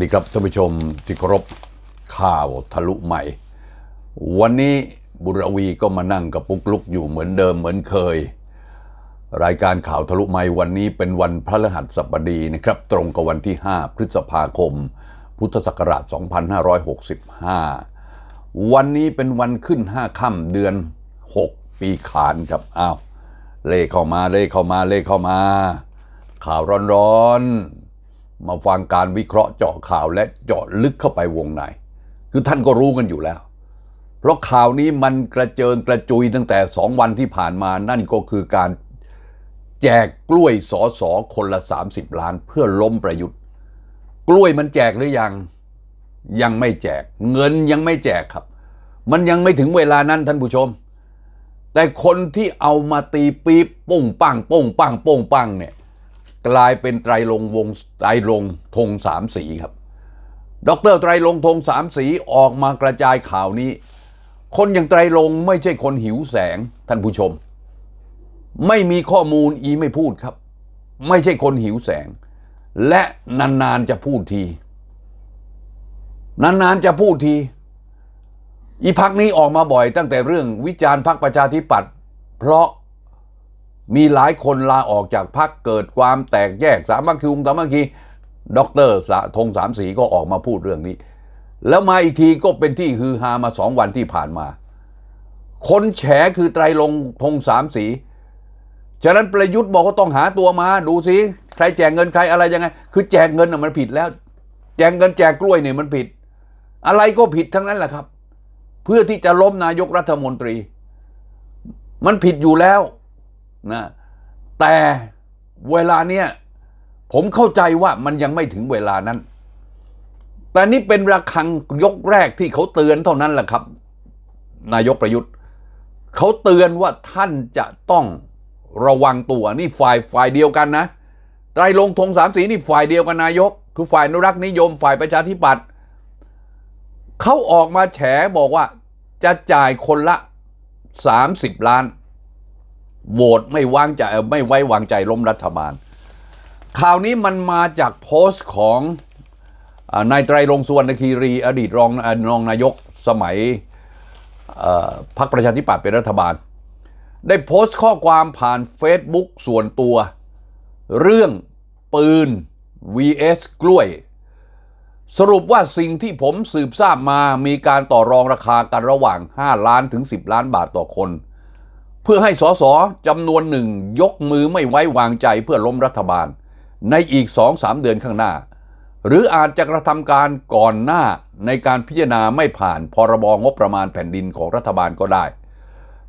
ดีครับท่านผู้ชมที่เคารพข่าวทะลุใหม่ วันนี้บุรวีก็มานั่งกับปุ๊กลุกอยู่เหมือนเดิมเหมือนเคย รายการข่าวทะลุใหม่วันนี้เป็นวันพระฤหัสบดีนะครับ ตรงกับวันที่ 5 พฤษภาคม พุทธศักราช 2565 วันนี้เป็นวันขึ้น 5 ค่ำเดือน 6 ปีขานครับอ้าวเลขเข้ามาเลขเข้ามาเลขเข้ามา ข่าวร้อนๆ มาฟังการวิเคราะห์เจาะข่าวและเจาะลึกเข้าไปวงใน คือท่านก็รู้กันอยู่แล้ว เพราะข่าวนี้มันกระเจิงกระจุยตั้งแต่สองวันที่ผ่านมานั่นก็คือการแจกกล้วยสอสอคนละ 30 ล้านเพื่อล้มประยุทธ์ กล้วยมันแจกหรือยัง ยังไม่แจก เงินยังไม่แจกครับ มันยังไม่ถึงเวลานั้นท่านผู้ชม แต่คนที่เอามาตีปี๊บป้งปังป้งปังป้งปังเนี่ย กลายเป็นไตรลงวงไตรลงธงสามสีครับ ดรไตรลงธงสามสีออกมากระจายข่าวนี้ คนอย่างไตรลงไม่ใช่คนหิวแสงท่านผู้ชม ไม่มีข้อมูลอีไม่พูดครับ ไม่ใช่คนหิวแสง และนานๆจะพูดที นานๆจะพูดที อีพักนี้ออกมาบ่อยตั้งแต่เรื่องวิจารณ์พักประชาธิปัตย์เพราะ มีหลายคนลาออกจากพักเกิดความแตกแยกสามัคคีสามัคคีด็อกเตอร์สะธงสามสีก็ออกมาพูดเรื่องนี้ แล้วมาอีกทีก็เป็นที่ฮือฮามาสองวันที่ผ่านมา คนแฉคือไตรลงธงสามสี ฉะนั้นประยุทธ์บอกว่าต้องหาตัวมา ดูสิใครแจกเงินใครอะไรยังไง คือแจกเงินน่ะมันผิดแล้ว แจกเงินแจกกล้วยเนี่ยมันผิด อะไรก็ผิดทั้งนั้นแหละครับ เพื่อที่จะล้มนายกรัฐมนตรี มันผิดอยู่แล้ว นะแต่เวลาเนี้ยผมเข้าใจว่ามันยังไม่ถึงเวลานั้น แต่นี่เป็นระฆังยกแรกที่เขาเตือนเท่านั้นแหละครับ นายกประยุทธ์ เขาเตือนว่าท่านจะต้องระวังตัวนี่ฝ่ายฝ่ายเดียวกันนะไตรลงค์ธงสามสีนี่ฝ่ายเดียวกันนายก คือฝ่ายนุรักษ์นิยมฝ่ายประชาธิปัตย์เขาออกมาแฉบอกว่าจะจ่ายคนละ 30 ล้าน โหวตไม่วางใจไม่ไว้วางใจล้มรัฐบาล ข่าวนี้มันมาจากโพสต์ของอนายไตรรงสุวรรณคีรี อดีตรองรองนายกสมัยพรรคประชาธิปัตย์เป็นรัฐบาล ได้โพสต์ข้อความผ่าน Facebook ส่วนตัว เรื่องปืน vs กล้วย สรุปว่าสิ่งที่ผมสืบทราบมามีการต่อรองราคากันระหว่าง 5 ล้านถึง 10 ล้านบาทต่อคน เพื่อให้สสจำนวนหนึ่งยกมือไม่ไว้วางใจเพื่อล้มรัฐบาล ในอีก2-3เดือนข้างหน้า หรืออาจจะกระทำการก่อนหน้าในการพิจารณาไม่ผ่านพรบงบประมาณแผ่นดินของรัฐบาลก็ได้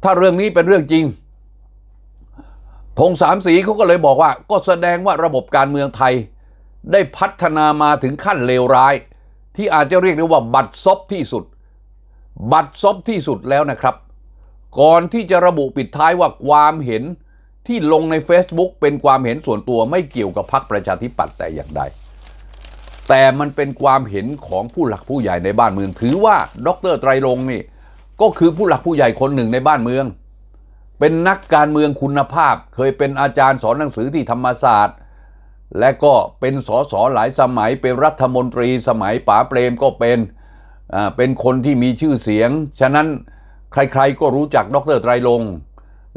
ถ้าเรื่องนี้เป็นเรื่องจริงธงสามสีเขาก็เลยบอกว่าก็แสดงว่าระบบการเมืองไทย ได้พัฒนามาถึงขั้นเลวร้าย ที่อาจจะเรียกได้ว่าบัตรซบที่สุด บัตรซบที่สุดแล้วนะครับ ก่อนที่จะระบุปิดท้ายว่าความเห็นที่ลงใน Facebook เป็นความเห็นส่วนตัวไม่เกี่ยวกับพรรคประชาธิปัตย์แต่อย่างใด แต่มันเป็นความเห็นของผู้หลักผู้ใหญ่ในบ้านเมือง ถือว่าดรไตรรงนี่ ก็คือผู้หลักผู้ใหญ่คนหนึ่งในบ้านเมือง เป็นนักการเมืองคุณภาพ เคยเป็นอาจารย์สอนหนังสือที่ธรรมศาสตร์ และก็เป็นสสหลายสมัย เป็นรัฐมนตรีสมัยป๋าเปรมก็เป็นอ่าเป็นคนที่มีชื่อเสียง ฉะนั้น ใครๆก็รู้จักดรไตรรง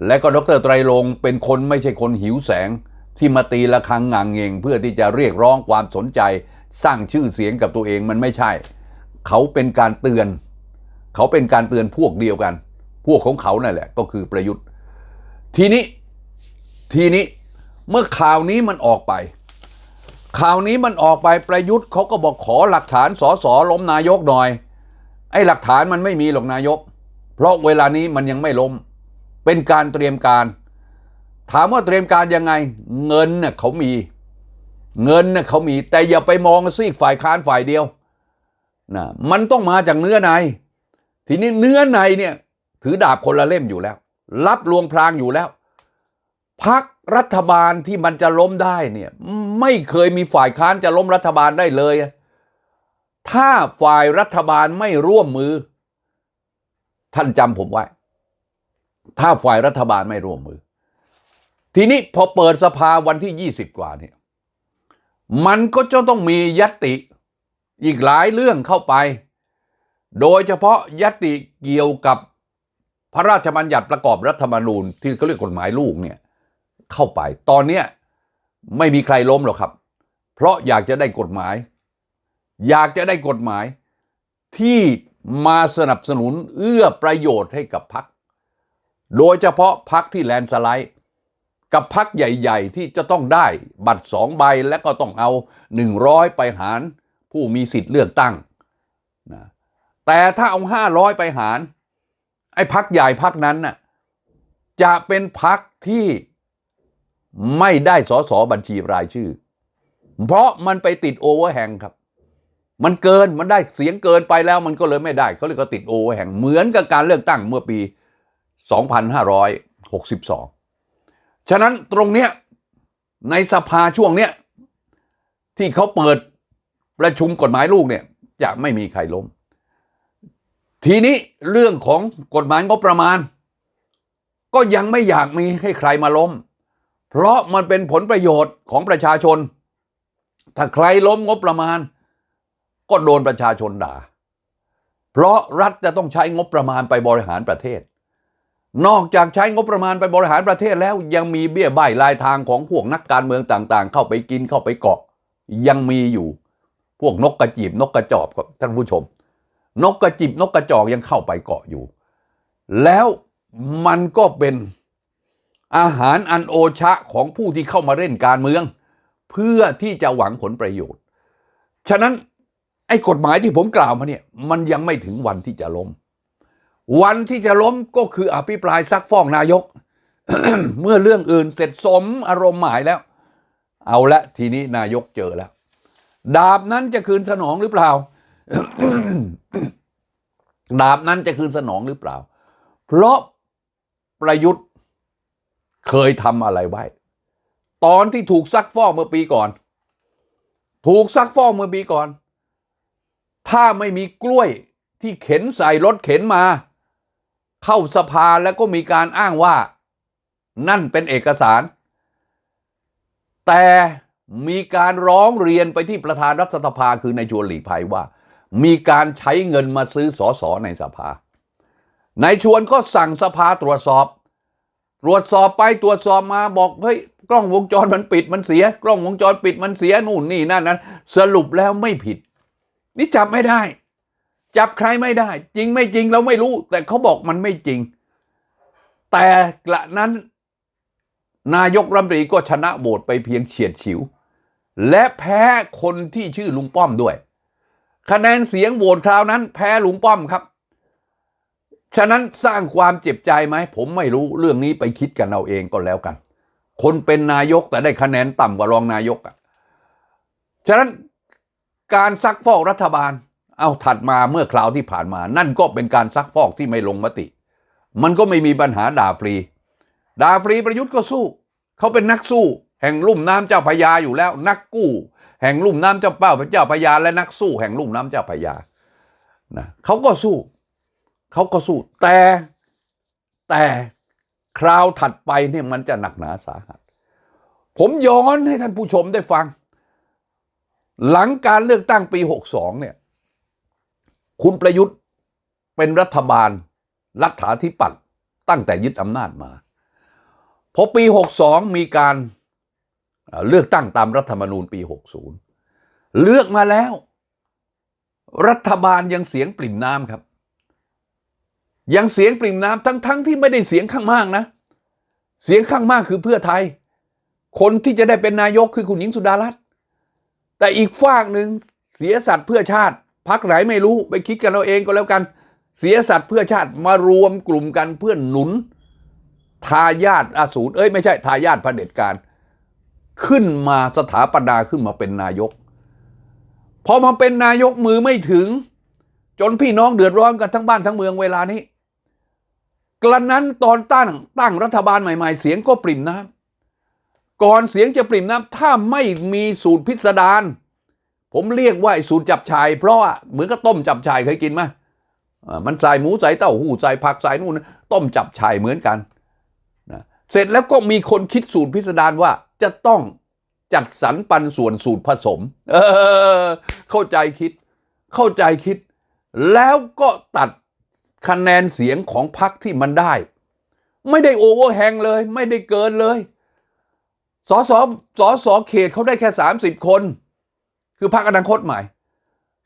และก็ดรไตรรงเป็นคนไม่ใช่คนหิวแสง ที่มาตีละครังงางเงงเพื่อที่จะเรียกร้องความสนใจ สร้างชื่อเสียงกับตัวเองมันไม่ใช่ เขาเป็นการเตือน เขาเป็นการเตือนพวกเดียวกัน พวกของเขานั่นแหละ ก็คือประยุทธ์ ทีนี้ทีนี้เมื่อข่าวนี้มันออกไป ข่าวนี้มันออกไปประยุทธ์เขาก็บอกขอหลักฐานสอสอล้มนายกหน่อยไอ้หลักฐานมันไม่มีหรอกนายก เพราะเวลานี้มันยังไม่ล้ม เป็นการเตรียมการ ถามว่าเตรียมการยังไง เงินเน่ะเขามี เงินเน่ะเขามี แต่อย่าไปมองซีกฝ่ายค้านฝ่ายเดียวนะมันต้องมาจากเนื้อใน ทีนี้เนื้อในเนี่ยถือดาบคนละเล่มอยู่แล้ว รับลวงพรางอยู่แล้วพักรัฐบาลที่มันจะล้มได้เนี่ยไม่เคยมีฝ่ายค้านจะล้มรัฐบาลได้เลย ถ้าฝ่ายรัฐบาลไม่ร่วมมือ ท่านจำผมไว้ ถ้าฝ่ายรัฐบาลไม่ร่วมมือ ทีนี้พอเปิดสภาวันที่ 20 กว่าเนี่ย มันก็จะต้องมียัตติอีกหลายเรื่องเข้าไป โดยเฉพาะยัติเกี่ยวกับพระราชบัญญัติประกอบรัฐธรรมนูญ ที่เขาเรียกกฎหมายลูกเนี่ยเข้าไป ตอนเนี้ยไม่มีใครล้มหรอกครับ เพราะอยากจะได้กฎหมาย อยากจะได้กฎหมายที่ มาสนับสนุนเอื้อประโยชน์ให้กับพรรคโดยเฉพาะพรรคที่แลนสไลด์กับพรรคใหญ่ ๆ ที่จะต้องได้บัตรสองใบและก็ต้องเอาหนึ่งร้อยไปหารผู้มีสิทธิ์เลือกตั้งนะแต่ถ้าเอาห้าร้อยไปหาร ไอ้พักใหญ่พักนั้นน่ะจะเป็นพักที่ไม่ได้สอสอบัญชีรายชื่อ เพราะมันไปติดโอเวอร์แฮงครับ มันเกินมันได้เสียงเกินไปแล้วมันก็เลยไม่ได้เขาเรียกว่าติดโอเวอร์แฮงเหมือนกับการเลือกตั้งเมื่อปี 2562 ฉะนั้นตรงเนี้ยในสภาช่วงเนี้ยที่เขาเปิดประชุมกฎหมายลูกเนี่ยจะไม่มีใครล้ม ทีนี้เรื่องของกฎหมายงบประมาณ ก็ยังไม่อยากมีให้ใครมาล้ม เพราะมันเป็นผลประโยชน์ของประชาชน ถ้าใครล้มงบประมาณ ก็โดนประชาชนด่า เพราะรัฐจะต้องใช้งบประมาณไปบริหารประเทศ นอกจากใช้งบประมาณไปบริหารประเทศแล้วยังมีเบี้ยใบรายทางของพวกนักการเมืองต่างๆ เข้าไปกินเข้าไปเกาะ ยังมีอยู่ พวกนกกระจีบนกกระจอบครับท่านผู้ชม นกกระจิบนกกระจอกยังเข้าไปเกาะอยู่ แล้วมันก็เป็นอาหารอันโอชะของผู้ที่เข้ามาเล่นการเมือง เพื่อที่จะหวังผลประโยชน์ ฉะนั้น อ้กฎหมายที่ผมกล่าวมาเนี่ย มันยังไม่ถึงวันที่จะล้ม วันที่จะล้มก็คืออภิปรายซักฟ้องนายก เมื่อเรื่องอื่นเสร็จสมอารมณ์หมายแล้ว เอาละทีนี้นายกเจอแล้ว ดาบนั้นจะคืนสนองหรือเปล่า ดาบนั้นจะคืนสนองหรือเปล่า เพราะประยุทธ์เคยทำอะไรไว้ ตอนที่ถูกซักฟอกเมื่อปีก่อน ถูกซักฟอกเมื่อปีก่อน ถ้าไม่มีกล้วยที่เข็นใส่รถเข็นมา เข้าสภาแล้วก็มีการอ้างว่า นั่นเป็นเอกสาร แต่มีการร้องเรียนไปที่ประธานรัฐสภาคือในายชวนหลีกภัยว่า มีการใช้เงินมาซื้อสอสอในสภานายชวนก็สั่งสภาตรวจสอบ ตรวจสอบไปตรวจสอบมาบอกเฮ้ยกล้องวงจรมันปิดมันเสีย กล้องวงจรปิดมันเสียนู่นนี่นั่นนั้น สรุปแล้วไม่ผิด นี่จับไม่ได้ จับใครไม่ได้ จริงไม่จริงเราไม่รู้ แต่เขาบอกมันไม่จริง แต่กระนั้น นายกรัฐมนตรีก็ชนะโหวตไปเพียงเฉียดฉิว และแพ้คนที่ชื่อลุงป้อมด้วย คะแนนเสียงโหวตคราวนั้น แพ้ลุงป้อมครับ ฉะนั้นสร้างความเจ็บใจไหมผมไม่รู้เรื่องนี้ไปคิดกันเอาเองก็แล้วกัน คนเป็นนายกแต่ได้คะแนนต่ำกว่ารองนายกอะฉะนั้น การซักฟอกรัฐบาล เอาถัดมาเมื่อคราวที่ผ่านมา นั่นก็เป็นการซักฟอกที่ไม่ลงมติ มันก็ไม่มีปัญหาด่าฟรี ด่าฟรีประยุทธ์ก็สู้ เขาเป็นนักสู้ แห่งลุ่มน้ำเจ้าพยาอยู่แล้ว นักกู้ แห่งลุ่มน้ำเจ้าเป้าพระเจ้าพยาและนักสู้ แห่งลุ่มน้ำเจ้าพยานะเขาก็สู้ เขาก็สู้ แต่แต่คราวถัดไปเนี่ยมันจะหนักหนาสาหัส ผมย้อนให้ท่านผู้ชมได้ฟัง หลังการเลือกตั้งปี 62 เนี่ย คุณประยุทธ์เป็นรัฐบาล รัฐาธิปัตย์ตั้งแต่ยึดอำนาจมา พอปี 62 มีการเลือกตั้งตามรัฐธรรมนูญปี 60 เลือกมาแล้ว รัฐบาลยังเสียงปริ่มน้ำครับ ยังเสียงปริ่มน้ำทั้งทั้งที่ไม่ได้เสียงข้างมากนะ เสียงข้างมากคือเพื่อไทย คนที่จะได้เป็นนายกคือคุณหญิงสุดารัตน์ แต่อีกฝากหนึ่งเสียสัตว์เพื่อชาติพักไหนไม่รู้ไปคิดกันเอาเองก็แล้วกัน เสียสัตว์เพื่อชาติมารวมกลุ่มกันเพื่อหนุน ทายาทอาสูรเอ้ยไม่ใช่ทายาทเผด็จการ ขึ้นมาสถาปนาขึ้นมาเป็นนายก พอมาเป็นนายกมือไม่ถึง จนพี่น้องเดือดร้อนกันทั้งบ้านทั้งเมืองเวลานี้กระนั้นตอนตั้งตั้งรัฐบาลใหม่ ๆ เสียงก็ปริ่มน้ำ ก่อนเสียงจะปริ่มน้ำถ้าไม่มีสูตรพิสดารผมเรียกว่าไอ้สูตรจับชายเพราะว่าเหมือนกับต้มจับชายเคยกินไหมมันใส่หมูใส่เต้าหู้ใส่ผักใส่นู่นต้มจับชายเหมือนกันนะเสร็จแล้วก็มีคนคิดสูตรพิสดารว่าจะต้องจัดสรรปันส่วนสูตรผสม เออ เข้าใจคิด เข้าใจคิด แล้วก็ตัดคะแนนเสียงของพรรคที่มันได้ ไม่ได้โอเวอร์แฮงเลย ไม่ได้เกินเลย สสสสเขตเขาได้แค่สามสิบคน คือพรรคอนาคตใหม่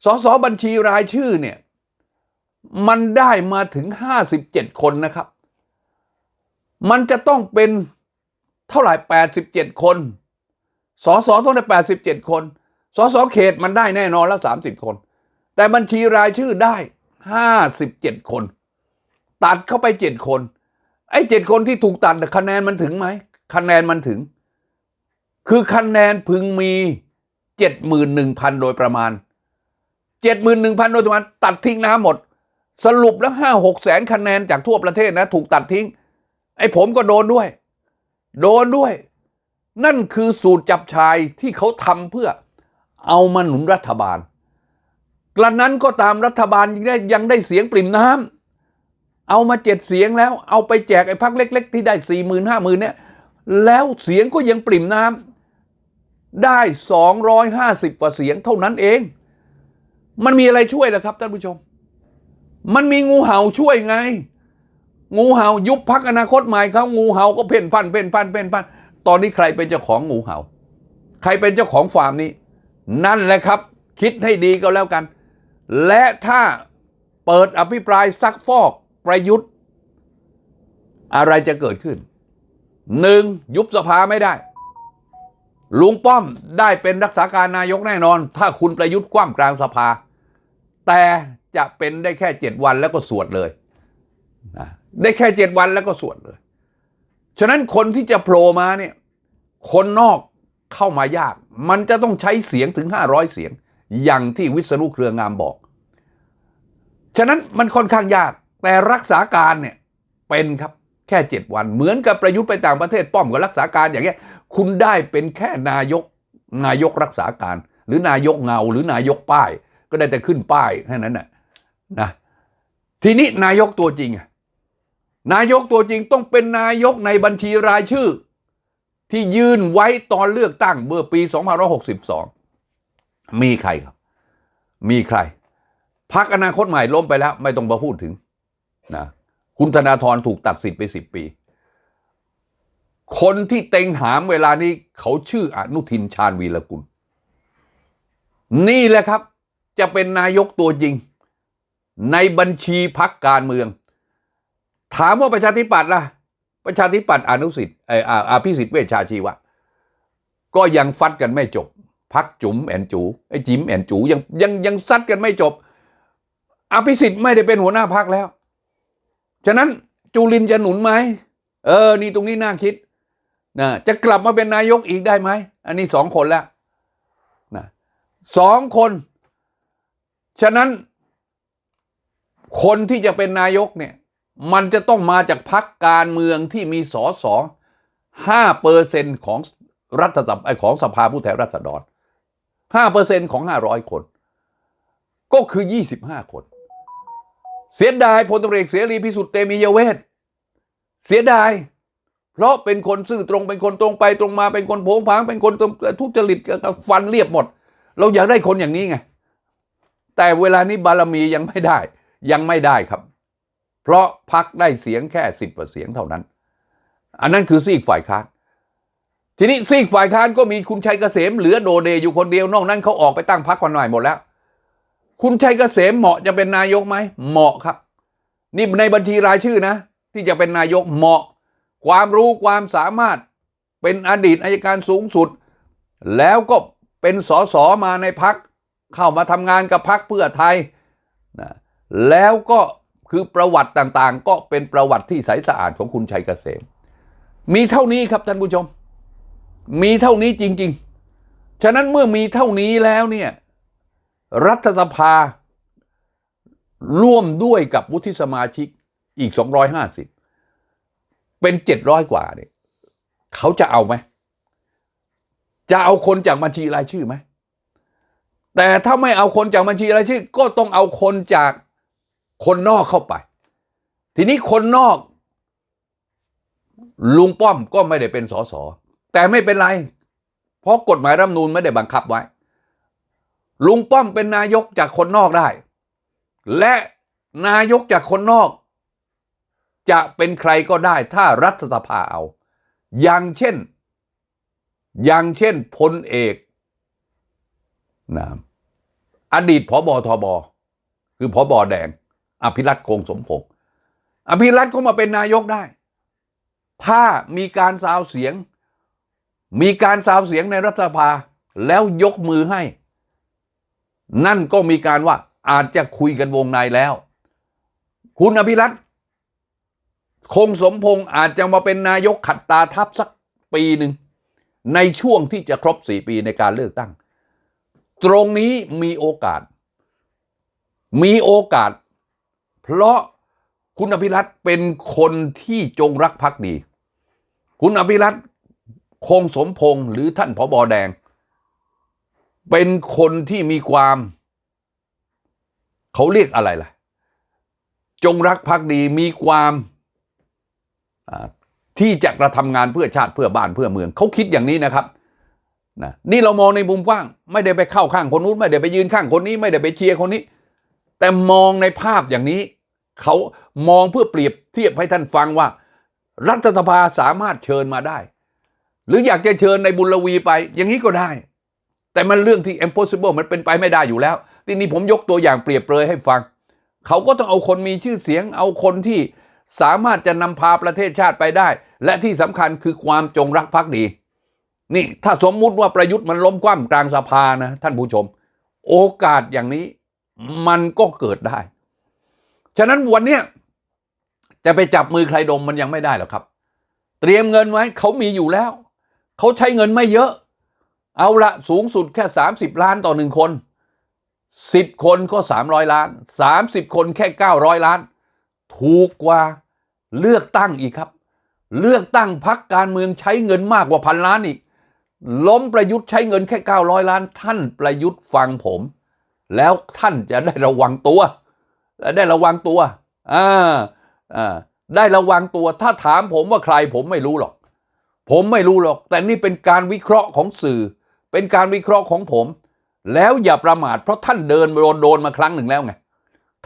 สสบัญชีรายชื่อเนี่ย มันได้มาถึงห้าสิบเจ็ดคนนะครับ มันจะต้องเป็นเท่าไหร่แปดสิบเจ็ดคน สสต้องได้แปดสิบเจ็ดคน สสเขตมันได้แน่นอนแล้วสามสิบคน แต่บัญชีรายชื่อได้ห้าสิบเจ็ดคน ตัดเข้าไปเจ็ดคน ไอ้เจ็ดคนที่ถูกตัดคะแนนมันถึงไหม คะแนนมันถึง คือคะแนนพึงมีเจ็ดหมื่นหนึ่งพันโดยประมาณเจ็ดหมื่นหนึ่งพันโดยประมาณ ตัดทิ้งน้ำหมด สรุปแล้วห้าหกแสนคะแนนจากทั่วประเทศนะ ถูกตัดทิ้ง ไอ้ผมก็โดนด้วย โดนด้วย นั่นคือสูตรจับชายที่เขาทำเพื่อเอามาหนุนรัฐบาลกระนั้นก็ตามรัฐบาลยังได้ยังได้เสียงปริ่มน้ำเอามาเจ็ดเสียงแล้ว เอาไปแจกไอ้พักเล็ก ๆ ที่ได้สี่หมื่นห้าหมื่นเนี่ยแล้วเสียงก็ยังปริ่มน้ำ ได้สองร้อยห้าสิบกว่าเสียงเท่านั้นเอง มันมีอะไรช่วยล่ะครับท่านผู้ชม มันมีงูเห่าช่วยไง งูเห่ายุบพักอนาคตใหม่เขางูเห่าก็เพ่นพันเพ่นพันเพ่นพัน ตอนนี้ใครเป็นเจ้าของงูเห่า ใครเป็นเจ้าของฟาร์มนี้ นั่นแหละครับ คิดให้ดีก็แล้วกัน และถ้าเปิดอภิปรายซักฟอกประยุทธ์ อะไรจะเกิดขึ้นหนึ่งยุบสภาไม่ได้ ลุงป้อมได้เป็นรักษาการนายกแน่นอน ถ้าคุณประยุทธ์คว่ำกลางสภา แต่จะเป็นได้แค่เจ็ดวันแล้วก็สวดเลยนะได้แค่เจ็ดวันแล้วก็สวดเลย ฉะนั้นคนที่จะโผล่มาเนี่ย คนนอกเข้ามายาก มันจะต้องใช้เสียงถึง 500 เสียง อย่างที่วิษณุเครืองามบอก ฉะนั้นมันค่อนข้างยาก แต่รักษาการเนี่ยเป็นครับแค่ 7 วัน เหมือนกับประยุทธ์ไปต่างประเทศป้อมกับรักษาการอย่างเงี้ย คุณได้เป็นแค่นายกนายกรักษาการ หรือนายกเงาหรือนายกป้าย ก็ได้แต่ขึ้นป้ายแค่นั้นน่ะนะทีนี้นายกตัวจริง นายกตัวจริงต้องเป็นนายกในบัญชีรายชื่อ ที่ยื่นไว้ตอนเลือกตั้งเมื่อปี2562 มีใครครับ มีใครพักอนาคตใหม่ล้มไปแล้ว ไม่ต้องมาพูดถึงนะคุณธนาธรถูกตัดสิทธิ์ไปสิบปี คนที่เต็งหามเวลานี้เขาชื่ออนุทินชาญวีรกุล นี่แหละครับ จะเป็นนายกตัวจริง ในบัญชีพักการเมือง ถามว่าประชาธิปัตย์ล่ะ ประชาธิปัตย์อนุสิทธิ์ไอออภิสิทธิ์เวชชาชีวะ ก็ยังฟัดกันไม่จบ พักจุ๋มแอนจูไอ้จิ๋มแอนจูยังยังยังซัดกันไม่จบ อภิสิทธิ์ไม่ได้เป็นหัวหน้าพักแล้ว ฉะนั้นจุลินจะหนุนไหมเออ นี่ตรงนี้น่าคิด นะจะกลับมาเป็นนายกอีกได้ไหม อันนี้สองคนแล้วนะสองคน ฉะนั้นคนที่จะเป็นนายกเนี่ย มันจะต้องมาจากพักการเมืองที่มีสอสอห้าเปอร์เซ็นของรัฐสภาของสภาผู้แทนราษฎรห้าเปอร์เซ็นของห้าร้อยคน ก็คือยี่สิบห้าคน เสียดายพลตำรวจเอกเสรีพิสุทธิ์เตมียเวทเสียดาย เพราะเป็นคนซื่อตรงเป็นคนตรงไปตรงมาเป็นคนโผงผางเป็นคนทุจริตฟันเรียบหมด เราอยากได้คนอย่างนี้ไง แต่เวลานี้บารมียังไม่ได้ ยังไม่ได้ครับ เพราะพักได้เสียงแค่สิบเสียงเท่านั้น อันนั้นคือซีกฝ่ายค้านทีนี้ซีกฝ่ายค้านก็มีคุณชัยเกษมเหลือโดเดอยู่คนเดียวนอกนั้นเขาออกไปตั้งพักคนใหม่หมดแล้ว คุณชัยเกษมเหมาะจะเป็นนายกไหมเหมาะครับ นี่ในบัญชีรายชื่อนะ ที่จะเป็นนายกเหมาะ ความรู้ความสามารถเป็นอดีตอายการสูงสุด แล้วก็เป็นสสมาในพักเข้ามาทำงานกับพักเพื่อไทยนะแล้วก็คือประวัติต่างๆ ก็เป็นประวัติที่ใสสะอาดของคุณชัยเกษม มีเท่านี้ครับท่านผู้ชม มีเท่านี้จริง ๆ ฉะนั้นเมื่อมีเท่านี้แล้วเนี่ยรัฐสภาร่วมด้วยกับวุฒิสมาชิกอีก 250 เป็น700กว่าเนี่ยเขาจะเอาไหม จะเอาคนจากบัญชีรายชื่อไหม แต่ถ้าไม่เอาคนจากบัญชีรายชื่อ ก็ต้องเอาคนจากคนนอกเข้าไป ทีนี้คนนอก ลุงป้อมก็ไม่ได้เป็นสสแต่ไม่เป็นไร เพราะกฎหมายรัฐมนูญไม่ได้บังคับไว้ ลุงป้อมเป็นนายกจากคนนอกได้ และนายกจากคนนอก จะเป็นใครก็ได้ถ้ารัฐสภาเอา อย่างเช่น อย่างเช่นพลเอกนะอดีตผบทบคือผบแดง อภิรัตคงสมพงศ์อภิรัตก็มาเป็นนายกได้ ถ้ามีการซาวเสียง มีการซาวเสียงในรัฐสภาแล้วยกมือให้ นั่นก็มีการว่าอาจจะคุยกันวงในแล้ว คุณอภิรัต คงสมพงศ์อาจจะมาเป็นนายกขัดตาทับสักปีหนึ่ง ในช่วงที่จะครบสี่ปีในการเลือกตั้ง ตรงนี้มีโอกาส มีโอกาส เพราะคุณอภิรัตน์เป็นคนที่จงรักภักดี คุณอภิรัตน์คงสมพงษ์หรือท่านผบแดง เป็นคนที่มีความ เขาเรียกอะไรล่ะ จงรักภักดีมีความ ที่จะกระทำงานเพื่อชาติเพื่อบ้านเพื่อเมืองเขาคิดอย่างนี้นะครับนะนี่เรามองในมุมกว้าง ไม่ได้ไปเข้าข้างคนนู้นไม่ได้ไปยืนข้างคนนี้ ไม่ได้ไปเชียร์คนนี้ แต่มองในภาพอย่างนี้เขามองเพื่อเปรียบเทียบให้ท่านฟังว่า รัฐสภาสามารถเชิญมาได้ หรืออยากจะเชิญในบุญลวีไป อย่างนี้ก็ได้ แต่มันเรื่องที่ impossible มันเป็นไปไม่ได้อยู่แล้ว ทีนี้ผมยกตัวอย่างเปรียบเปรยให้ฟัง เขาก็ต้องเอาคนมีชื่อเสียง เอาคนที่ สามารถจะนำพาประเทศชาติไปได้ และที่สำคัญคือความจงรักภักดี นี่ถ้าสมมุติว่าประยุทธ์มันล้มคว่ำกลางสภานะ ท่านผู้ชม โอกาสอย่างนี้มันก็เกิดได้ ฉะนั้นวันเนี้ยจะไปจับมือใครดมมันยังไม่ได้หรอกครับ เตรียมเงินไว้เขามีอยู่แล้ว เขาใช้เงินไม่เยอะ เอาละสูงสุดแค่ 30 ล้านต่อหนึ่งคน 10 คนก็ 300 ล้าน 30 คนแค่ 900 ล้าน ถูกกว่าเลือกตั้งอีกครับ เลือกตั้งพักการเมืองใช้เงินมากกว่าพันล้านอีก ล้มประยุทธ์ใช้เงินแค่ 900 ล้าน ท่านประยุทธ์ฟังผม แล้วท่านจะได้ระวังตัวและได้ระวังตัวอ่าอ่าได้ระวังตัว ถ้าถามผมว่าใครผมไม่รู้หรอก ผมไม่รู้หรอก แต่นี่เป็นการวิเคราะห์ของสื่อ เป็นการวิเคราะห์ของผม แล้วอย่าประมาทเพราะท่านเดินโดนโดนมาครั้งหนึ่งแล้วไง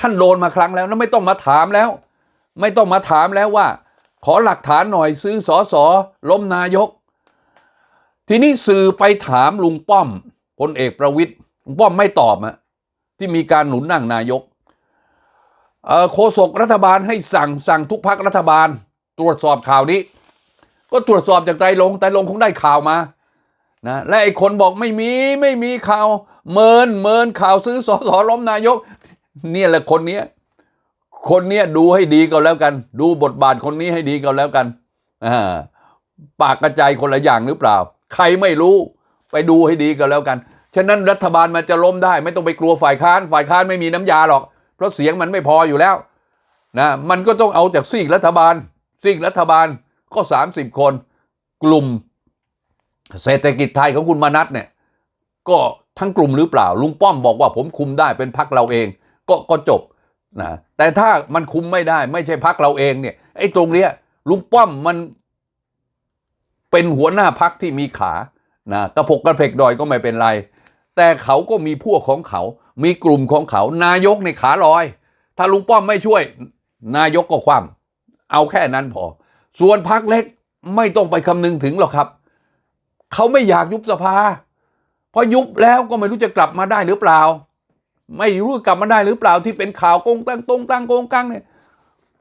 ท่านโดนมาครั้งแล้วแล้วไม่ต้องมาถามแล้ว ไม่ต้องมาถามแล้วว่า ขอหลักฐานหน่อยซื้อสอสอล้มนายก ทีนี้สื่อไปถามลุงป้อมพลเอกประวิตย์ลุงป้อมไม่ตอบอะที่มีการหนุนนั่งนายกโฆษกรัฐบาลให้สั่งสั่งทุกพักรัฐบาล ตรวจสอบข่าวนี้ ก็ตรวจสอบจากไตรลงไตรลงคงได้ข่าวมานะและไอ้คนบอกไม่มีไม่มีข่าว เมินเมินข่าวซื้อสอสอล้มนายก เนี่ยแหละคนเนี้ยคนเนี้ยดูให้ดีก็แล้วกัน ดูบทบาทคนนี้ให้ดีก็แล้วกันอ่าปากกระจายคนละอย่างหรือเปล่า ใครไม่รู้ไปดูให้ดีก็แล้วกัน ฉะนั้นรัฐบาลมันจะล้มได้ ไม่ต้องไปกลัวฝ่ายค้าน ฝ่ายค้านไม่มีน้ำยาหรอก เพราะเสียงมันไม่พออยู่แล้วนะมันก็ต้องเอาจากซีกรัฐบาลซีกรัฐบาลก็สามสิบคน กลุ่ม เศรษฐกิจไทยของคุณมานัทเนี่ยก็ทั้งกลุ่มหรือเปล่า ลุงป้อมบอกว่าผมคุมได้เป็นพักเราเอง ก็ก็จบนะแต่ถ้ามันคุมไม่ได้ ไม่ใช่พักเราเองเนี่ยไอ้ตรงเนี้ยลุงป้อมมัน เป็นหัวหน้าพักที่มีขานะกระพกกระเพกดอยก็ไม่เป็นไร แต่เขาก็มีพวกของเขา มีกลุ่มของเขา นายกในขาลอย ถ้าลุงป้อมไม่ช่วย นายกก็คว่ำเอาแค่นั้นพอ ส่วนพักเล็กไม่ต้องไปคำนึงถึงหรอกครับ เขาไม่อยากยุบสภา เพราะยุบแล้วก็ไม่รู้จะกลับมาได้หรือเปล่า ไม่รู้กลับมาได้หรือเปล่าที่เป็นข่าวโกงตั้งตรงตั้งโกงกังเนี่ย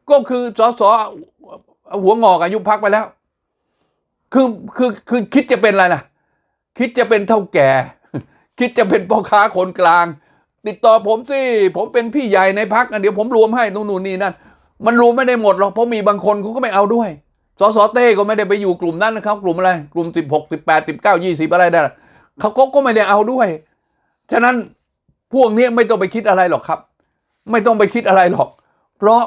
ก็คือสสหัวงอกอายุพักไปแล้ว คือคือคือคิดจะเป็นอะไรล่ะคิดจะเป็นเท่าแก่ คิดจะเป็นพ่อค้าคนกลาง ติดต่อผมสิผมเป็นพี่ใหญ่ในพักเดี๋ยวผมรวมให้นู่นนู่นนี่นั่นมันรวมไม่ได้หมดหรอกเพราะมีบางคนเขาก็ไม่เอาด้วยสสเต้ก็ไม่ได้ไปอยู่กลุ่มนั้นนะครับ กลุ่มอะไรกลุ่มสิบหกสิบแปดสิบเก้ายี่สิบอะไรได้เขาก็ก็ไม่ได้เอาด้วย ฉะนั้น พวกนี้ไม่ต้องไปคิดอะไรหรอกครับ ไม่ต้องไปคิดอะไรหรอก เพราะ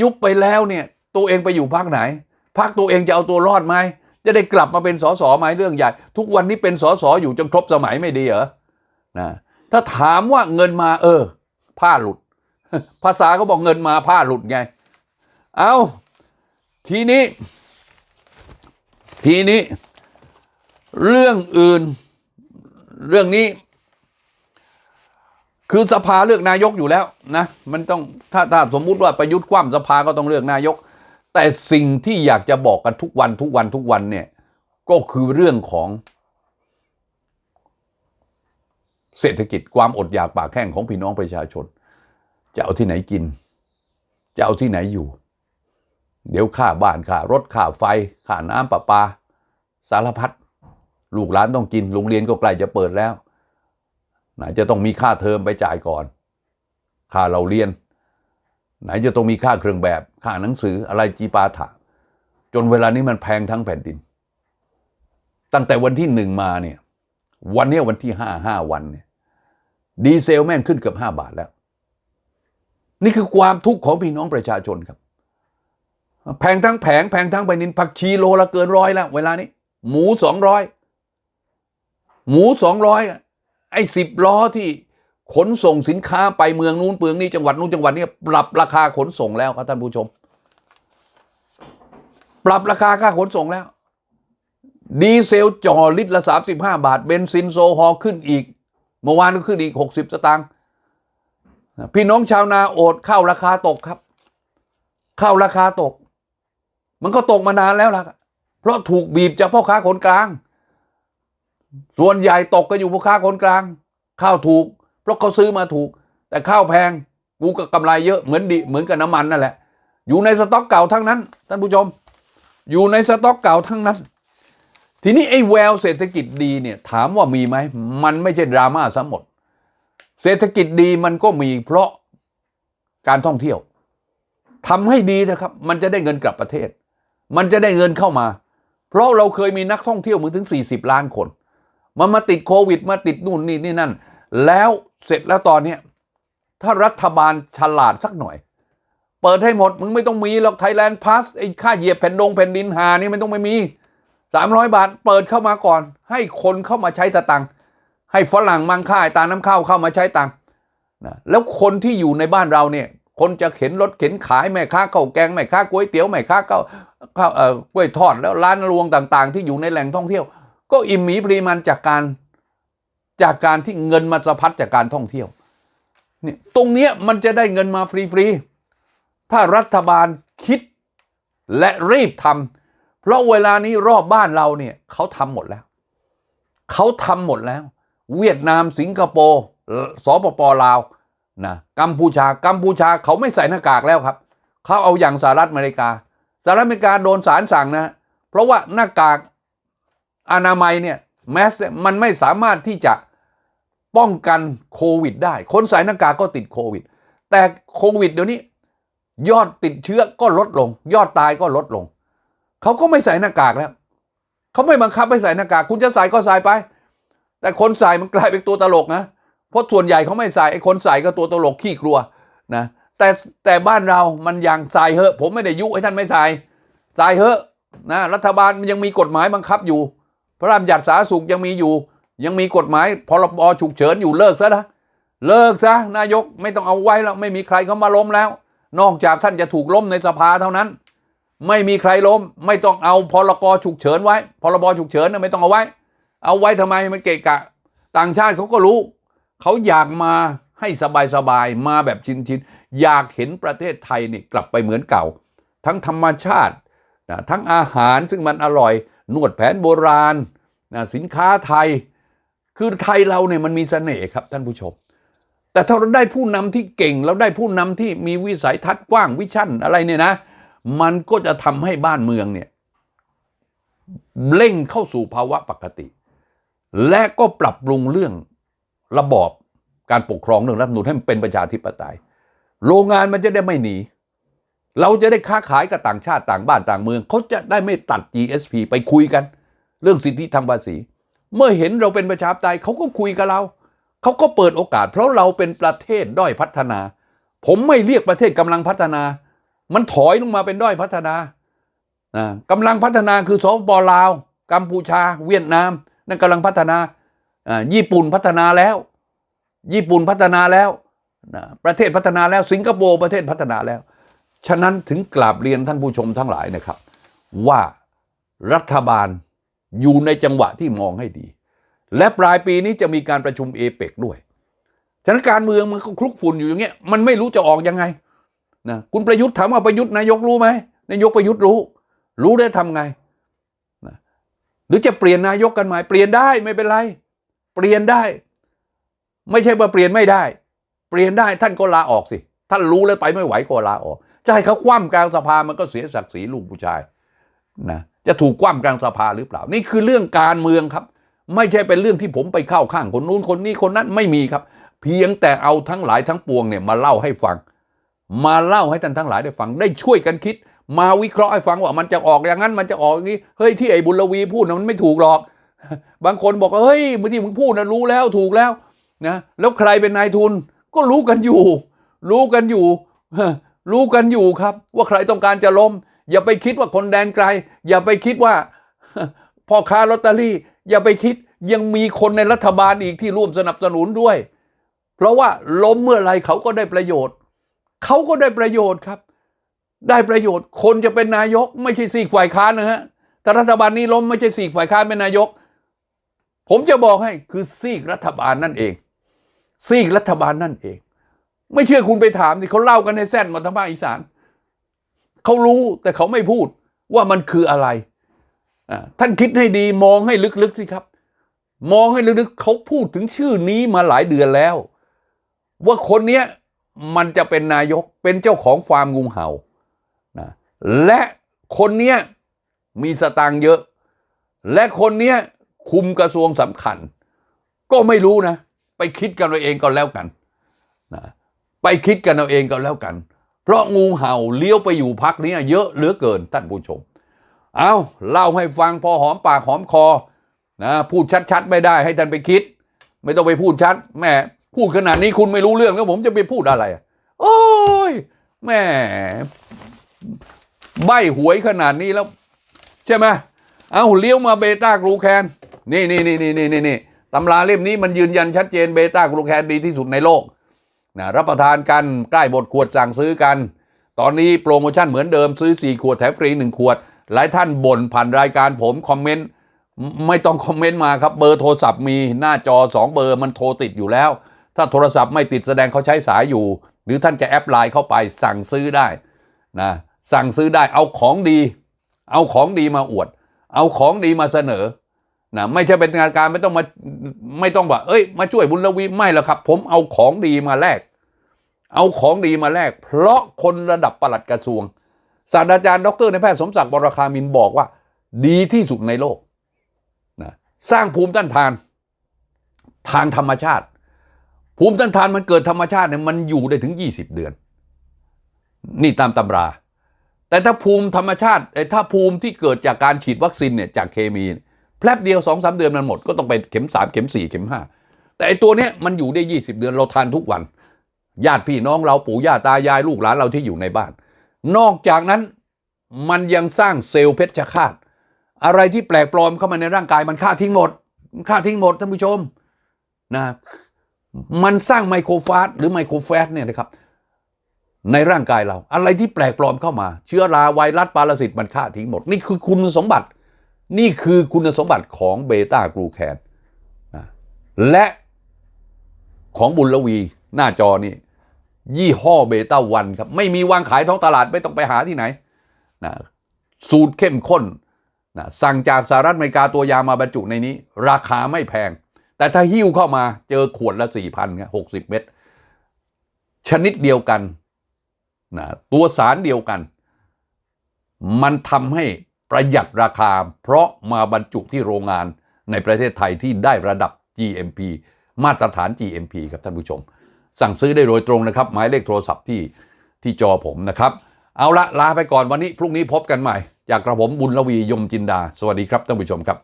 ยุบไปแล้วเนี่ยตัวเองไปอยู่พักไหนพักตัวเองจะเอาตัวรอดไหมจะได้กลับมาเป็นสสไหมเรื่องใหญ่ ทุกวันนี้เป็นสสอยู่จนครบสมัยไม่ดีเหรอนะถ้าถามว่าเงินมา เออ ผ้าหลุด ภาษาเขาบอกเงินมาผ้าหลุดไง เอาทีนี้ ทีนี้ เรื่องอื่น เรื่องนี้ คือสภาเลือกนายกอยู่แล้วนะมันต้องถ้าถ้าสมมุติว่าประยุทธ์คว่ำสภาก็ต้องเลือกนายก แต่สิ่งที่อยากจะบอกกันทุกวันทุกวันทุกวันเนี่ยก็คือเรื่องของ เศรษฐกิจความอดอยากปากแห้งของพี่น้องประชาชน จะเอาที่ไหนกิน จะเอาที่ไหนอยู่ เดี๋ยวค่าบ้านค่ารถค่าไฟค่าน้ำประปา สารพัดลูกหลานต้องกินโรงเรียนก็ใกล้จะเปิดแล้ว ไหนจะต้องมีค่าเทอมไปจ่ายก่อน ค่าเราเรียน ไหนจะต้องมีค่าเครื่องแบบ ค่าหนังสืออะไรจีปาถะ จนเวลานี้มันแพงทั้งแผ่นดิน ตั้งแต่วันที่หนึ่งมาเนี่ย วันนี้วันที่ห้าห้าวันเนี่ย ดีเซลแม่งขึ้นเกือบห้าบาทแล้ว นี่คือความทุกข์ของพี่น้องประชาชนครับ แพงทั้งแผงแพงทั้งแผ่นดินผักชีโลละเกินร้อยแล้ว เวลานี้ หมูสองร้อยหมูสองร้อย ไอ้สิบล้อที่ขนส่งสินค้าไปเมืองนู้นเมืองนี้จังหวัดนู้นจังหวัดนี้ปรับราคาขนส่งแล้วครับท่านผู้ชม ปรับราคาค่าขนส่งแล้ว ดีเซลจ่อลิตรละ 35 บาท เบนซินโซฮอลขึ้นอีก เมื่อวานก็ขึ้นอีก 60 สตางค์พี่น้องชาวนาโอดข้าวราคาตกครับข้าวราคาตก มันก็ตกมานานแล้วล่ะ เพราะถูกบีบจากพ่อค้าคนกลาง ส่วนใหญ่ตกก็อยู่พ่อค้าคนกลาง ข้าวถูก เพราะเขาซื้อมาถูก แต่ข้าวแพงกูก็กำไรเยอะเหมือนดิเหมือนกับน้ำมันนั่นแหละ อยู่ในสต็อกเก่าทั้งนั้น ท่านผู้ชม อยู่ในสต็อกเก่าทั้งนั้น ทีนี้ไอ้แววเศรษฐกิจดีเนี่ยถามว่ามีไหมมันไม่ใช่ดราม่าซะหมด เศรษฐกิจดีมันก็มีเพราะการท่องเที่ยวทำให้ดีนะครับ มันจะได้เงินกลับประเทศ มันจะได้เงินเข้ามา เพราะเราเคยมีนักท่องเที่ยวมือถึง 40 ล้านคน มันมาติดโควิด มาติดนู่นนี่นี่นั่น แล้วเสร็จแล้วตอนเนี้ยถ้ารัฐบาลฉลาดสักหน่อย เปิดให้หมด มึงไม่ต้องมีหรอกไทยแลนด์พาสไอ้ค่าเหยียบแผ่นดงแผ่นดินหานี่ไม่ต้องไม่มีสามร้อยบาท เปิดเข้ามาก่อน ให้คนเข้ามาใช้ตะตังค์ให้ฝรั่งมังค่าตาน้ำข้าวเข้ามาใช้ตังค์นะแล้วคนที่อยู่ในบ้านเราเนี่ย คนจะเข็นรถเข็นขายแม่ค้าข้าวแกงแม่ค้าก๋วยเตี๋ยวแม่ค้าข้าวข้าวเอ่อกล้วยทอดแล้วร้านรวงต่าง ๆ ที่อยู่ในแหล่งท่องเที่ยว ก็อิ่มหมีปริมาณจากการจากการที่เงินมาสะพัดจากการท่องเที่ยวเนี่ยตรงเนี้ยมันจะได้เงินมาฟรีๆถ้ารัฐบาลคิดและรีบทำเพราะเวลานี้รอบบ้านเราเนี่ยเขาทำหมดแล้ว เขาทำหมดแล้ว เวียดนามสิงคโปร์สปปลาวนะกัมพูชากัมพูชาเขาไม่ใส่หน้ากากแล้วครับ เขาเอาอย่างสหรัฐอเมริกาสหรัฐอเมริกาโดนศาลสั่งนะ เพราะว่าหน้ากาก อนามัยเนี่ยแมสมันไม่สามารถที่จะป้องกันโควิดได้ คนใส่หน้ากากก็ติดโควิด แต่โควิดเดี๋ยวนี้ ยอดติดเชื้อก็ลดลง ยอดตายก็ลดลง เขาก็ไม่ใส่หน้ากากแล้ว เขาไม่บังคับให้ใส่หน้ากาก คุณจะใส่ก็ใส่ไป แต่คนใส่มันกลายเป็นตัวตลกนะ เพราะส่วนใหญ่เขาไม่ใส่ไอ้คนใส่ก็ตัวตลกขี้กลัวนะ แต่แต่บ้านเรามันยังใส่เหอะ ผมไม่ได้ยุให้ท่านไม่ใส่ ใส่เหอะนะ รัฐบาลมันยังมีกฎหมายบังคับอยู่ พระรามหยัดสาธารณสุขยังมีอยู่ ยังมีกฎหมายพรบฉุกเฉินอยู่เลิกซะนะเลิกซะนายกไม่ต้องเอาไว้แล้วไม่มีใครเขามาล้มแล้ว นอกจากท่านจะถูกล้มในสภาเท่านั้น ไม่มีใครล้ม ไม่ต้องเอาพรกฉุกเฉินไว้ พรบฉุกเฉินไม่ต้องเอาไว้ เอาไว้ทำไมมันเกะกะ ต่างชาติเขาก็รู้ เขาอยากมาให้สบายๆมาแบบชินๆอยากเห็นประเทศไทยนี่กลับไปเหมือนเก่า ทั้งธรรมชาติทั้งอาหารซึ่งมันอร่อย นวดแผนโบราณนะสินค้าไทย คือไทยเราเนี่ยมันมีเสน่ห์ครับท่านผู้ชม แต่ถ้าเราได้ผู้นำที่เก่งเราได้ผู้นำที่มีวิสัยทัศน์กว้างวิชั่นอะไรเนี่ยนะ มันก็จะทำให้บ้านเมืองเนี่ยเร่งเข้าสู่ภาวะปกติ และก็ปรับปรุงเรื่องระบอบการปกครองเรื่องรัฐธรรมนูญให้มันเป็นประชาธิปไตย โรงงานมันจะได้ไม่หนี เราจะได้ค้าขายกับต่างชาติต่างบ้านต่างเมืองเขาจะได้ไม่ตัด GSP ไปคุยกัน เรื่องสิทธิทางภาษี เมื่อเห็นเราเป็นประชาธิปไตยเขาก็คุยกับเราเขาก็เปิดโอกาส เพราะเราเป็นประเทศด้อยพัฒนา ผมไม่เรียกประเทศกำลังพัฒนา มันถอยลงมาเป็นด้อยพัฒนานะกำลังพัฒนาคือสปปลาว กัมพูชา เวียดนามนั่นกำลังพัฒนาอ่าญี่ปุ่นพัฒนาแล้ว ญี่ปุ่นพัฒนาแล้วนะประเทศพัฒนาแล้วสิงคโปร์ประเทศพัฒนาแล้ว ฉะนั้นถึงกราบเรียนท่านผู้ชมทั้งหลายนะครับ ว่ารัฐบาลอยู่ในจังหวะที่มองให้ดี และปลายปีนี้จะมีการประชุมเอเปกด้วย ฉะนั้นการเมืองมันก็คลุกฝุ่นอยู่อย่างเงี้ยมันไม่รู้จะออกยังไงนะคุณประยุทธ์ถามว่าประยุทธ์นายกรู้ไหมนายกประยุทธ์รู้ รู้ได้ทำไงนะหรือจะเปลี่ยนนายกกันไหมเปลี่ยนได้ไม่เป็นไร เปลี่ยนได้ ไม่ใช่ว่าเปลี่ยนไม่ได้ เปลี่ยนได้ท่านก็ลาออกสิท่านรู้แล้วไปไม่ไหวก็ลาออก จะให้เขาคว่ำกลางสภามันก็เสียศักดิ์ศรีลูกผู้ชายนะจะถูกคว่ำกลางสภาหรือเปล่า นี่คือเรื่องการเมืองครับ ไม่ใช่เป็นเรื่องที่ผมไปเข้าข้างคนนู้นคนนี้คนนั้นไม่มีครับ เพียงแต่เอาทั้งหลายทั้งปวงเนี่ยมาเล่าให้ฟัง มาเล่าให้ท่านทั้งหลายได้ฟัง ได้ช่วยกันคิด มาวิเคราะห์ให้ฟังว่ามันจะออกอย่างนั้นมันจะออกอย่างนี้เฮ้ยที่ไอ้บุญลวีพูดนะมันไม่ถูกหรอก บางคนบอกว่าเฮ้ยเมื่อที่มึงพูดนะรู้แล้วถูกแล้วนะแล้วใครเป็นนายทุนก็รู้กันอยู่ รู้กันอยู่ รู้กันอยู่ครับ ว่าใครต้องการจะล้ม อย่าไปคิดว่าคนแดนไกล อย่าไปคิดว่าพ่อค้าลอตเตอรี่ อย่าไปคิดยังมีคนในรัฐบาลอีกที่ร่วมสนับสนุนด้วย เพราะว่าล้มเมื่อไรเขาก็ได้ประโยชน์ เขาก็ได้ประโยชน์ครับ ได้ประโยชน์ คนจะเป็นนายก ไม่ใช่สี่ฝ่ายค้านนะฮะแต่รัฐบาลนี้ล้มไม่ใช่สี่ฝ่ายค้านเป็นนายก ผมจะบอกให้คือซีกรัฐบาลนั่นเอง ซีกรัฐบาลนั่นเอง ไม่เชื่อคุณไปถามที่เขาเล่ากันในแซนมาทางภาคอีสานเขารู้แต่เขาไม่พูดว่ามันคืออะไรท่านคิดให้ดีมองให้ลึกๆสิครับ มองให้ลึกๆเขาพูดถึงชื่อนี้มาหลายเดือนแล้ว ว่าคนเนี้ยมันจะเป็นนายกเป็นเจ้าของฟาร์มงูเห่านะและคนเนี้ยมีสตางค์เยอะ และคนเนี้ยคุมกระทรวงสำคัญ ก็ไม่รู้นะ ไปคิดกันเอาเองก็แล้วกันนะ ไปคิดกันเอาเองก็แล้วกัน เพราะงูเห่าเลี้ยวไปอยู่พักนี้เยอะเหลือเกินท่านผู้ชม เอาเล่าให้ฟังพอหอมปากหอมคอนะพูดชัดๆ ไม่ได้ให้ท่านไปคิด ไม่ต้องไปพูดชัดแม่พูดขนาดนี้คุณไม่รู้เรื่องแล้วผมจะไปพูดอะไรอะโอ้ยแม่ใบหวยขนาดนี้แล้ว ใช่ไหมเอาเลี้ยวมาเบต้ากรูแคนนี่นี่นี่นี่นี่นี่นี่ตำราเล่มนี้มันยืนยันชัดเจนเบต้ากรูแคนดีที่สุดในโลก นะรับประทานกันใกล้บทขวดสั่งซื้อกัน ตอนนี้โปรโมชั่นเหมือนเดิมซื้อ 4 ขวดแถมฟรี 1 ขวด หลายท่านบ่นผ่านรายการผมคอมเมนต์ไม่ต้องคอมเมนต์มาครับ เบอร์โทรศัพท์มีหน้าจอ 2 เบอร์มันโทรติดอยู่แล้ว ถ้าโทรศัพท์ไม่ติดแสดงเขาใช้สายอยู่ หรือท่านจะแอปไลน์เข้าไปสั่งซื้อได้นะสั่งซื้อได้เอาของดี เอาของดีมาอวด เอาของดีมาเสนอ นะไม่ใช่เป็นงานการไม่ต้องมาไม่ต้องว่าเอ้ย มาช่วยบุญละวีไม่หรอกครับ ผมเอาของดีมาแลกเอาของดีมาแลกเพราะคนระดับปลัดกระทรวง ศาสตราจารย์ดรในแพทย์สมศักดิ์บรคามินบอกว่า ดีที่สุดในโลกนะสร้างภูมิต้านทาน ทางธรรมชาติ ภูมิต้านทานมันเกิดธรรมชาติเนี่ยมันอยู่ได้ถึง 20 เดือน นี่ตามตำรา แต่ถ้าภูมิธรรมชาติไอ้ถ้าภูมิที่เกิดจากการฉีดวัคซีนเนี่ยจากเคมี แป๊บเดียวสองสามเดือนมันหมดก็ต้องไปเข็มสามเข็มสี่เข็มห้าแต่ไอตัวเนี้ยมันอยู่ได้20เดือนเราทานทุกวัน ญาติพี่น้องเราปู่ย่าตายายลูกหลานเราที่อยู่ในบ้าน นอกจากนั้นมันยังสร้างเซลล์เพชฌฆาต อะไรที่แปลกปลอมเข้ามาในร่างกายมันฆ่าทิ้งหมดฆ่าทิ้งหมดท่านผู้ชมนะมันสร้างไมโครฟาสหรือไมโครแฟสเนี่ยนะครับในร่างกายเรา อะไรที่แปลกปลอมเข้ามา เชื้อราไวรัสปรสิตมันฆ่าทิ้งหมด นี่คือคุณสมบัติ นี่คือคุณสมบัติของเบต้ากลูแคนและของบุญลวีหน้าจอนี่ ยี่ห้อเบต้าวันครับ ไม่มีวางขายท้องตลาดไม่ต้องไปหาที่ไหนนะสูตรเข้มข้นนะสั่งจากสหรัฐอเมริกาตัวยามาบรรจุในนี้ ราคาไม่แพง แต่ถ้าหิ้วเข้ามาเจอขวดละสี่พันหกสิบเม็ดชนิดเดียวกันนะตัวสารเดียวกัน มันทำให้ ประหยัดราคา เพราะมาบรรจุที่โรงงานในประเทศไทยที่ได้ระดับ GMP มาตรฐาน GMP ครับท่านผู้ชม สั่งซื้อได้โดยตรงนะครับ หมายเลขโทรศัพท์ที่ที่จอผมนะครับ เอาละลาไปก่อนวันนี้พรุ่งนี้พบกันใหม่ จากกระผมบุญลวียมจินดา สวัสดีครับท่านผู้ชมครับ